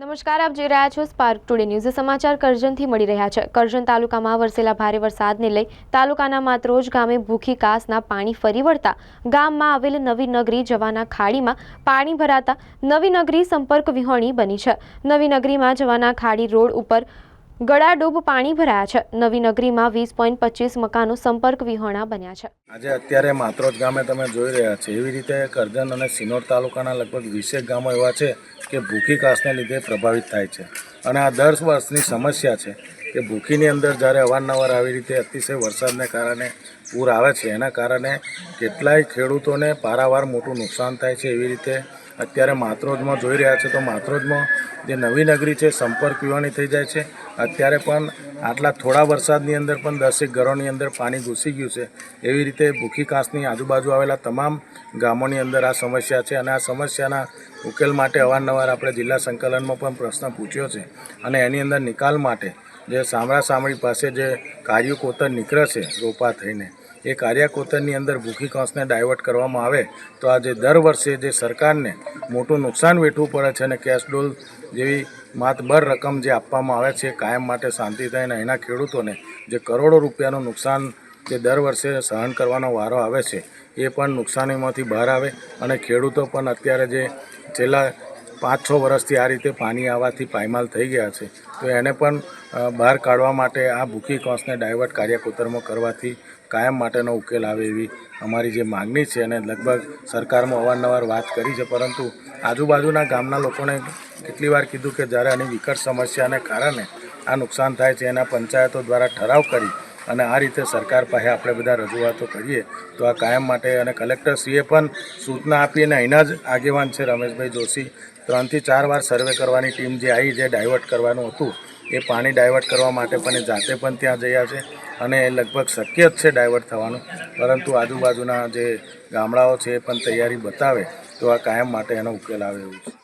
નમસ્કાર, આપ જોઈ રહ્યા છો સ્પાર્ક ટુડે ન્યૂઝ સમાચાર કરજણથી મળી રહ્યા છે. કરજણ તાલુકામાં વરસેલા ભારે વરસાદને લઈ તાલુકાના માત્રોજ ગામે ભૂખી કાસના પાણી ફરી વળતા ગામમાં આવેલ નવી નગરી જવાના ખાડીમાં પાણી ભરાતા નવી નગરી સંપર્ક વિહોણી બની છે. નવી નગરીમાં જવાના ખાડી રોડ ઉપર ગળાડૂબ પાણી ભરાયા છે. નવી નગરીમાં વીસ પોઈન્ટ પચીસ મકાનો સંપર્ક વિહોણા બન્યા છે. આજે અત્યારે માત્રોજ ગામે તમે જોઈ રહ્યા છો. એવી રીતે કરજણ અને સિનોર તાલુકાના લગભગ વીસેક ગામો એવા છે કે ભૂખી કાસને લીધે પ્રભાવિત થાય છે. અને આ દર વર્ષની સમસ્યા છે કે ભૂખીની અંદર જ્યારે અવારનવાર આવી રીતે અતિશય વરસાદને કારણે પૂર આવે છે, એના કારણે કેટલાય ખેડૂતોને પારાવાર મોટું નુકસાન થાય છે. એવી રીતે અત્યારે માત્રોજમાં જોઈ રહ્યા છે તો માત્રોજમાં જે નવી નગરી છે, સંપર્ક પીવાની થઈ જાય છે. અત્યારે પણ આટલા થોડા વરસાદની અંદર પણ દસેક ઘરોની અંદર પાણી ઘૂસી ગયું છે. એવી રીતે ભૂખી કાંસની આજુબાજુ આવેલા તમામ ગામોની અંદર આ સમસ્યા છે અને આ સમસ્યાના ઉકેલ માટે અવારનવાર આપણે જિલ્લા સંકલનમાં પણ પ્રશ્ન પૂછ્યો છે અને એની અંદર નિકાલ માટે જે સામડા સામળી પાસે જે કાર્ય કોતર નીકળે છે, રોપા થઈને એ કાર્યકોતરની અંદર ભૂખી કાંસને ડાયવર્ટ કરવામાં આવે તો આજે દર વર્ષે જે સરકારને મોટું નુકસાન વેઠવું પડે છે અને કેશ ડોલ જેવી માતબર રકમ જે આપવામાં આવે છે કાયમ માટે શાંતિ થઈને એના ખેડૂતોને જે કરોડો રૂપિયાનું નુકસાન જે દર વર્ષે સહન કરવાનો વારો આવે છે એ પણ નુકસાનીમાંથી બહાર આવે અને ખેડૂતો પણ અત્યારે જે છેલ્લા પાંચ છ વર્ષથી આ રીતે પાણી આવવાથી પાયમાલ થઈ ગયા છે. તો એને પણ બહાર કાઢવા માટે આ ભૂખી કોસને ડાયવર્ટ કાર્યકુતરમાં કરવાથી કાયમ માટેનો ઉકેલ આવે એવી અમારી જે માગણી છે અને લગભગ સરકારમાં અવારનવાર વાત કરી છે. પરંતુ આજુબાજુના ગામના લોકોને કેટલી વાર કીધું કે જ્યારે આની વિકટ સમસ્યાને કારણે આ નુકસાન થાય છે, એના પંચાયતો દ્વારા ઠરાવ કરી અને આ રીતે સરકાર પાસે આપણે બધા રજૂઆતો કરીએ તો આ કાયમ માટે અને કલેક્ટરશ્રીએ પણ સૂચના આપી અને અહીંના જ આગેવાન છે રમેશભાઈ જોશી. ત્રણથી ચાર વાર સર્વે કરવાની ટીમ જે આવી, જે ડાયવર્ટ કરવાનું હતું, એ પાણી ડાયવર્ટ કરવા માટે પણ એ જાતે પણ ત્યાં જયા છે અને એ લગભગ શક્ય જ છે ડાયવર્ટ થવાનું. પરંતુ આજુબાજુના જે ગામડાઓ છે એ પણ તૈયારી બતાવે તો આ કાયમ માટે એનો ઉકેલ આવે એવું છે.